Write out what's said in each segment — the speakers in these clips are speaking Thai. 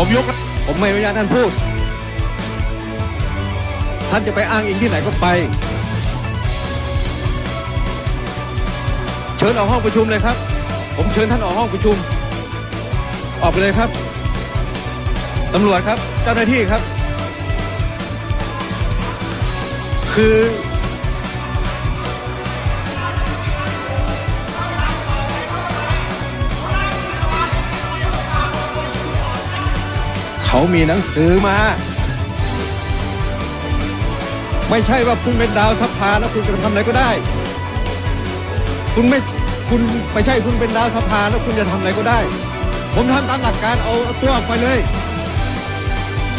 ผมยก ผมไม่อนุญาตท่านพูด ท่านจะไปอ้างอิงที่ไหนก็ไป เชิญออกห้องประชุมเลยครับ ผมเชิญท่านออกห้องประชุม ออกไปเลยครับตำรวจครับ เจ้าหน้าที่ครับ คือ เขามีหนังสือมา ไม่ใช่ว่าคุณเป็นดาวทัพพาแล้วคุณจะทำอะไรก็ได้ คุณไม่คุณไม่ใช่คุณเป็นดาวทัพพาแล้วคุณจะทำอะไรก็ได้ ผมทำตามหลักการเอาเอาตัวออกไปเลย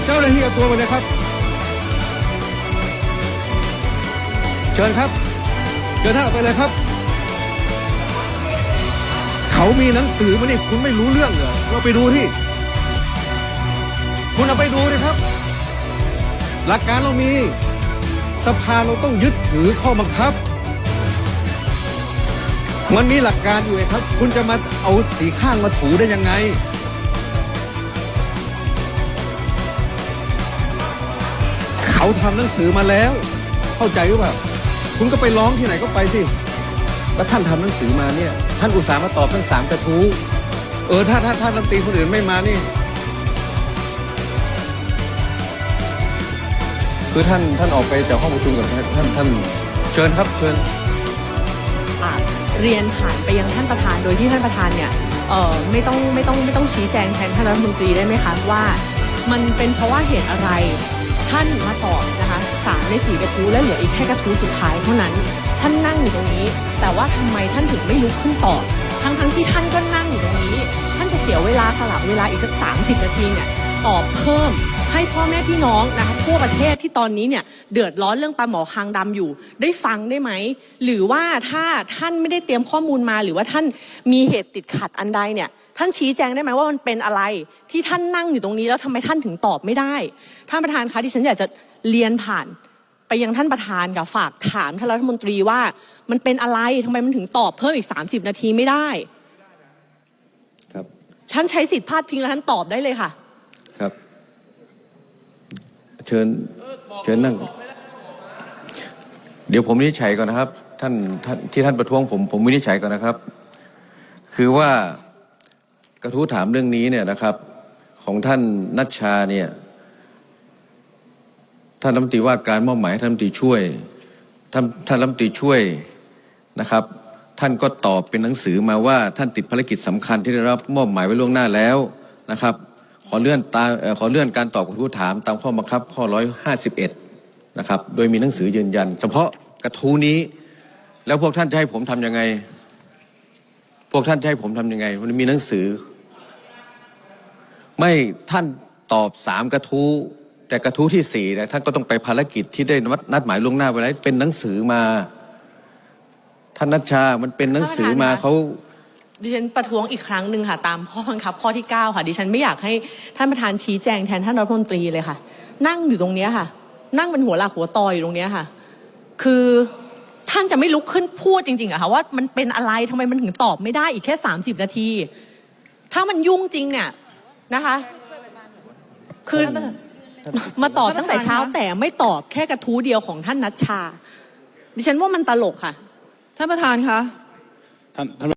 เจ้าหน้าที่เอาตัวไปเลยครับ เชิญครับเชิญท่านออกไปเลยครับเขามีหนังสือมานี่คุณไม่รู้เรื่องเหรอเราไปดูที่ คุณเอาไปดูเลยครับ หลักการเรามี สภาเราต้องยึดถือข้อบังคับ มันมีหลักการอยู่ไงครับ คุณจะมาเอาสีข้างมาถูได้ยังไง เขาทำหนังสือมาแล้ว เข้าใจหรือเปล่าคุณก็ไปร้องที่ไหนก็ไปสิแล้วท่านทำหนังสือมาเนี่ย ท่านอุตส่าห์มาตอบทั้งสามกระทู้เออถ้าถ้าท่านรัฐมนตรีคนอื่นไม่มานี่ คือท่านท่านออกไปจากห้องประชุมกับท่านท่านท่านเชิญครับเชิญอาจเรียนผ่านไปยังท่านประธาน โดยที่ท่านประธานเนี่ยเอ่อไม่ต้องไม่ต้องไม่ต้องชี้แจงแทนท่านรัฐมนตรีได้ไหมคะว่า มันเป็นเพราะว่าเหตุอะไรท่านมาตอบนะคะสามในสี่กระทู้และเหลืออีกแค่กระทู้สุดท้ายเท่านั้น ท่านนั่งอยู่ตรงนี้ แต่ว่าทำไมท่านถึงไม่ลุกขึ้นตอบทั้งทั้งที่ท่านก็นั่งอยู่ตรงนี้ ท่านจะเสียเวลาสลับเวลาอีกสักสามสิบนาทีเนี่ยตอบเพิ่ม ให้พ่อแม่พี่น้องนะคะทั่วประเทศที่ตอนนี้เนี่ยเดือดร้อนเรื่องปลาหมอคางดำอยู่ ได้ฟังได้ไหม หรือว่าถ้าท่านไม่ได้เตรียมข้อมูลมา หรือว่าท่านมีเหตุติดขัดอันใดเนี่ยท่านชี้แจงได้ไหมว่ามันเป็นอะไรที่ท่านนั่งอยู่ตรงนี้ แล้วทำไมท่านถึงตอบไม่ได้ท่านประธานคะที่ฉันอยากจะเรียนผ่านไปยังท่านประธานกับฝากถามท่านรัฐมนตรีว่ามันเป็นอะไรทำไมมันถึงตอบเพิ่มอีก 30 นาทีไม่ได้ ครับฉันใช้สิทธิ์พาดพิงแล้วท่านตอบได้เลยค่ะครับ เชิญเชิญนั่ง เดี๋ยวผมวินิจฉัยก่อนนะครับ ท่านท่านที่ท่านประท้วงผมผมวินิจฉัยก่อนนะครับ คือว่ากระทู้ถามเรื่องนี้เนี่ยนะครับ ของท่านนัชชาเนี่ยท่านรัฐมนตรีว่าการมอบหมายให้ท่านรัฐมนตรีช่วยท่านท่านรัฐมนตรีช่วยนะครับ ท่านก็ตอบเป็นหนังสือมาว่าท่านติดภารกิจสำคัญที่ได้รับมอบหมายไว้ล่วงหน้าแล้วนะครับ ขอเลื่อนตามเอ่อขอเลื่อนการตอบกระทู้ถามตามข้อบังคับข้อ 151 นะครับ โดยมีหนังสือยืนยัน เฉพาะกระทู้นี้ แล้วพวกท่านจะให้ผมทำยังไง พวกท่านจะให้ผมทำยังไง มันมีหนังสือ ไม่ท่านตอบสามกระทู้แต่กระทู้ที่สี่เนี่ยท่านก็ต้องไปภารกิจที่ได้นัดนัดหมายล่วงหน้าไว้แล้วเป็นหนังสือมา ท่านนัชชา มันเป็นหนังสือมาท่านประธานคะเขา ดิฉันประท้วงอีกครั้งหนึ่งค่ะ ตามข้อบังคับ ข้อที่ 9 ค่ะ ดิฉันไม่อยากให้ท่านประธานชี้แจงแทนท่านรัฐมนตรีเลยค่ะ นั่งอยู่ตรงเนี้ยค่ะ นั่งเป็นหัวหลักหัวตออยู่ตรงเนี้ยค่ะ คือท่านจะไม่ลุกขึ้นพูดจริงๆอะค่ะว่ามันเป็นอะไรทำไมมันถึงตอบไม่ได้อีกแค่ 30 นาที ถ้ามันยุ่งจริงเนี่ยนะคะคือมาตอบตั้งแต่เช้าแต่ไม่ตอบแค่กระทู้เดียวของท่านนัชชา ดิฉันว่ามันตลกค่ะ ท่านประธานคะท่านท่าน